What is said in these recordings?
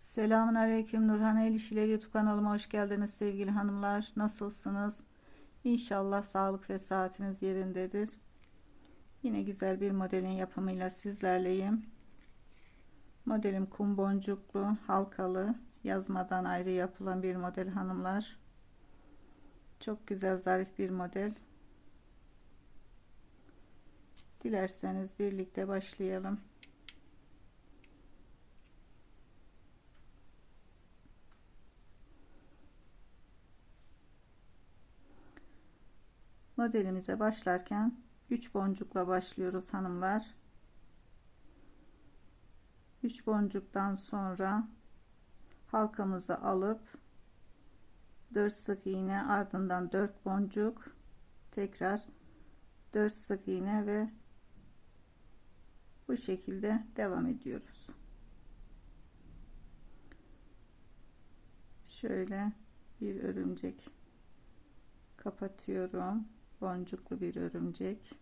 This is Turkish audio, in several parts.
Selamun Aleyküm Nurhan El İşleri YouTube kanalıma hoş geldiniz sevgili hanımlar. Nasılsınız? İnşallah sağlık ve saatiniz yerindedir. Yine güzel bir modelin yapımıyla sizlerleyim. Modelim kum boncuklu, halkalı, yazmadan ayrı yapılan bir model hanımlar. Çok güzel zarif bir model. Dilerseniz birlikte başlayalım. Modelimize başlarken 3 boncukla başlıyoruz hanımlar. 3 boncuktan sonra halkamızı alıp 4 sık iğne ardından 4 boncuk tekrar 4 sık iğne ve bu şekilde devam ediyoruz. Şöyle bir örümcek kapatıyorum boncuklu bir örümcek.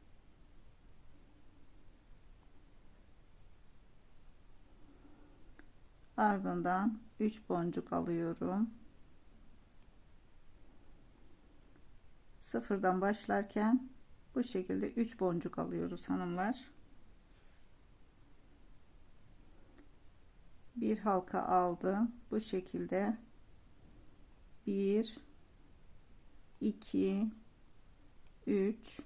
Ardından 3 boncuk alıyorum. Sıfırdan başlarken bu şekilde 3 boncuk alıyoruz hanımlar. Bir halka aldım. Bu şekilde 1 2 3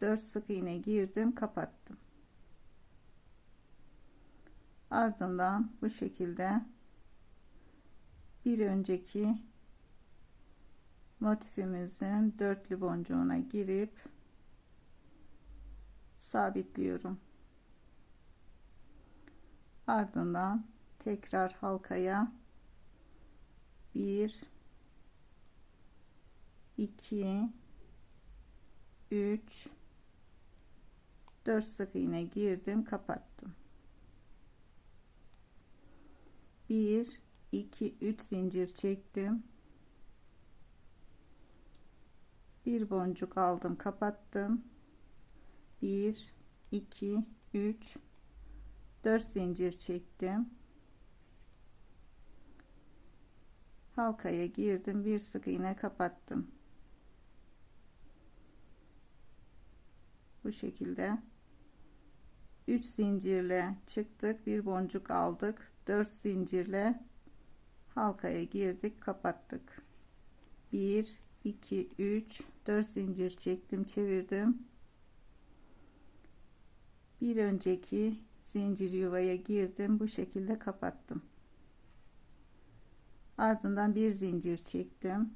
4 sık iğne girdim kapattım. Ardından bu şekilde bir önceki motifimizin dörtlü boncuğuna girip sabitliyorum. Ardından tekrar halkaya 1 2 3 4 sık iğne girdim kapattım. 1 2 3 zincir çektim. Bir boncuk aldım kapattım. 1 2 3 4 zincir çektim. Halkaya girdim bir sık iğne kapattım bu şekilde 3 zincirle çıktık bir boncuk aldık 4 zincirle halkaya girdik kapattık. 1 2 3 4 zincir çektim çevirdim. Bir önceki zincir yuvaya girdim bu şekilde kapattım. Ardından bir zincir çektim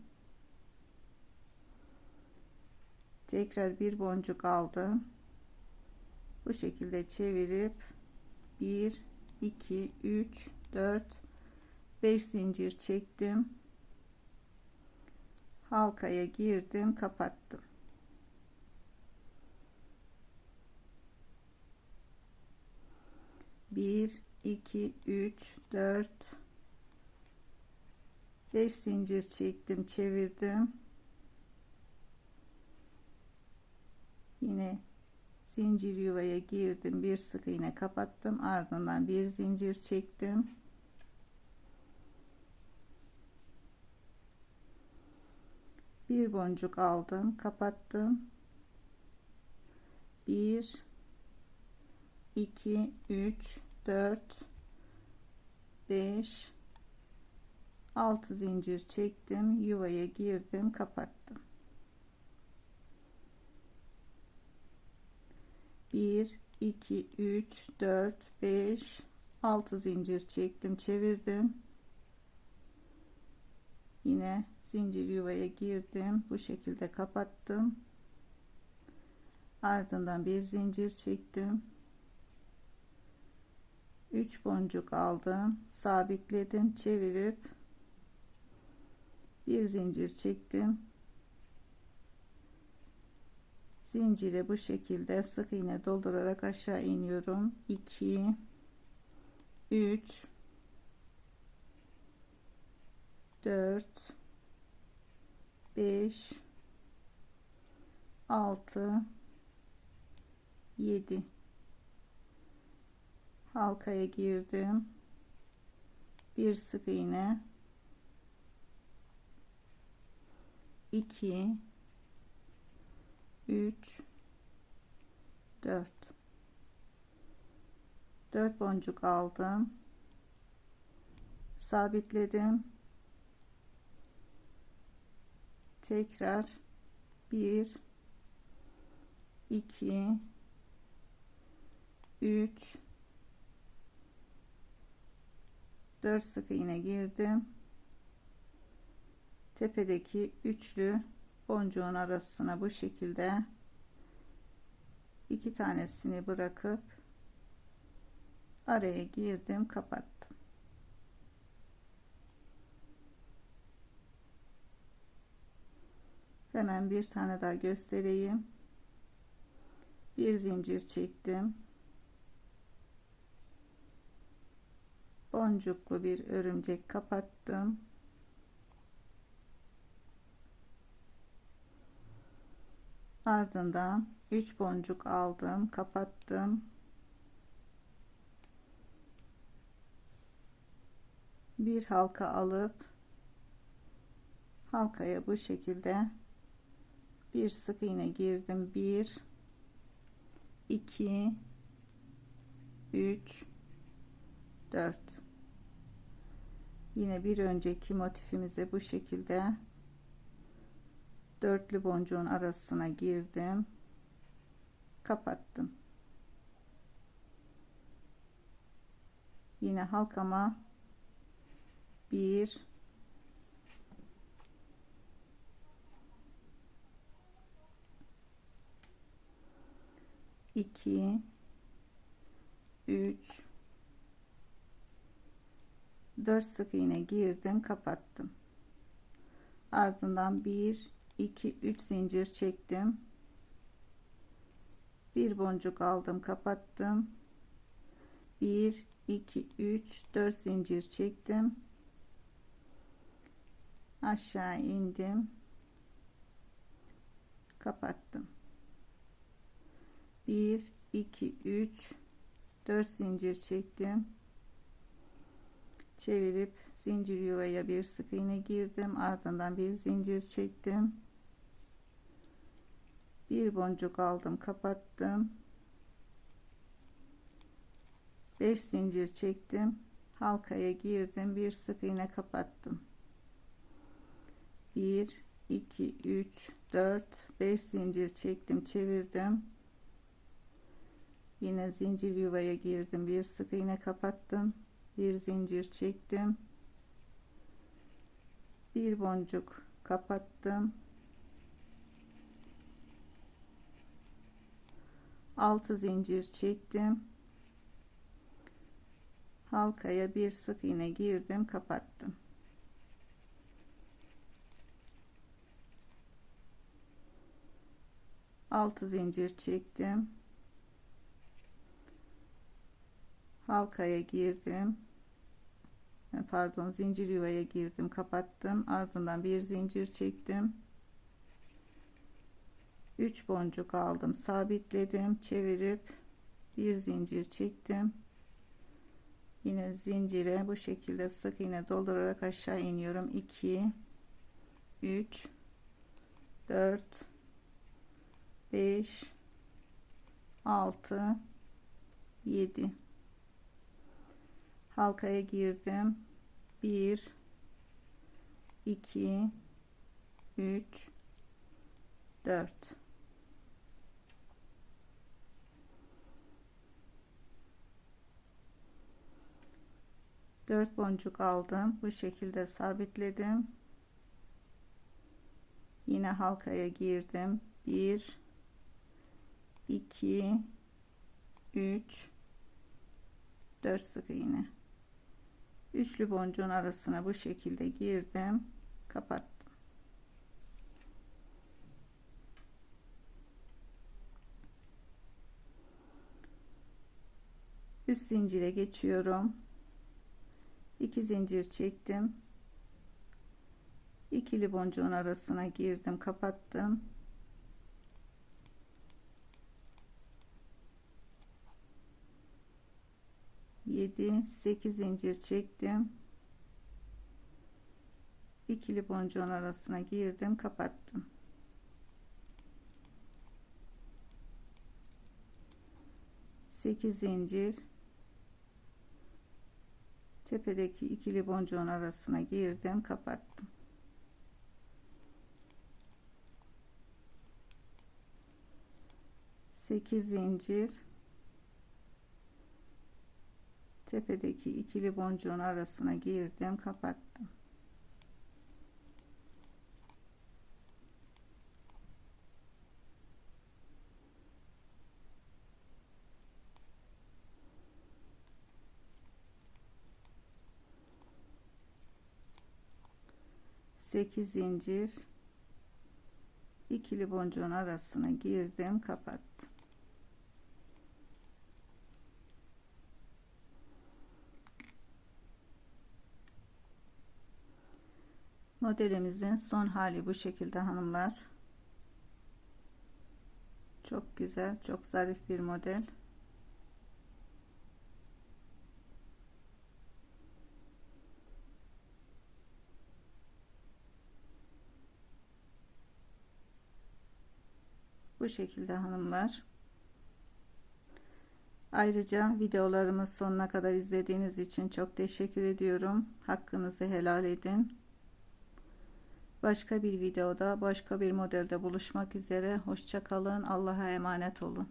tekrar bir boncuk aldım. Bu şekilde çevirip 1 2 3 4 5 zincir çektim. Halkaya girdim kapattım. Bir iki üç dört beş zincir çektim çevirdim yine zincir yuvaya girdim bir sık iğne kapattım ardından bir zincir çektim. Bir boncuk aldım kapattım. 1 2 3 4 5 6 zincir çektim yuvaya girdim kapattım 1 2 3 4 5 6 zincir çektim çevirdim. Yine zincir yuvaya girdim bu şekilde kapattım. Ardından bir zincir çektim. 3 boncuk aldım sabitledim çevirip bir zincir çektim zincire bu şekilde sık iğne doldurarak aşağı iniyorum. 2 3 4 5 6 7 halkaya girdim. Bir sık iğne. 2 3 4 4 boncuk aldım. Sabitledim. Tekrar 1 2 3 4 sık iğne girdim. Tepedeki üçlü boncuğun arasına bu şekilde iki tanesini bırakıp araya girdim kapattım. Hemen bir tane daha göstereyim. Bir zincir çektim. Boncuklu bir örümcek kapattım ardından 3 boncuk aldım kapattım. Bir halka alıp halkaya bu şekilde bir sık iğne girdim. 1 2 3 4 yine bir önceki motifimize bu şekilde dörtlü boncuğun arasına girdim. Kapattım. Yine halkama bir iki üç dört sık iğne girdim kapattım. Ardından bir 2 3 zincir çektim. Bir boncuk aldım kapattım. 1 2 3 4 zincir çektim. Aşağı indim. Kapattım. 1 2 3 4 zincir çektim. Çevirip zincir yuvaya bir sık iğne girdim. Ardından bir zincir çektim bir boncuk aldım kapattım. 5 zincir çektim. Halkaya girdim bir sık iğne kapattım. 1 2 3 4 5 zincir çektim çevirdim. Yine zincir yuvaya girdim bir sık iğne kapattım. Bir zincir çektim. Bir boncuk kapattım 6 zincir çektim. Halkaya bir sık iğne girdim kapattım. Altı zincir çektim. Halkaya girdim. Pardon zincir yuvaya girdim kapattım. Ardından bir zincir çektim 3 boncuk aldım sabitledim çevirip bir zincir çektim. Yine zincire bu şekilde sık iğne doldurarak aşağı iniyorum. 2 3 4 5 6 7 halkaya girdim. 1 2 3 4 4 boncuk aldım. Bu şekilde sabitledim. Yine halkaya girdim. 1 2 3 4 sık iğne üçlü boncuğun arasına bu şekilde girdim. Kapattım. Üst zincire geçiyorum 2 zincir çektim. İkili boncuğun arasına girdim kapattım. 7 8 zincir çektim. İkili boncuğun arasına girdim kapattım. Sekiz zincir tepedeki ikili boncuğun arasına girdim kapattım. Sekiz zincir. Tepedeki ikili boncuğun arasına girdim kapattım sekiz zincir. İkili boncuğun arasına girdim kapattım. Modelimizin son hali bu şekilde hanımlar. Çok güzel çok zarif bir model bu şekilde hanımlar. Ayrıca videolarımı sonuna kadar izlediğiniz için çok teşekkür ediyorum. Hakkınızı helal edin. Başka bir videoda başka bir modelde buluşmak üzere. Hoşça kalın. Allah'a emanet olun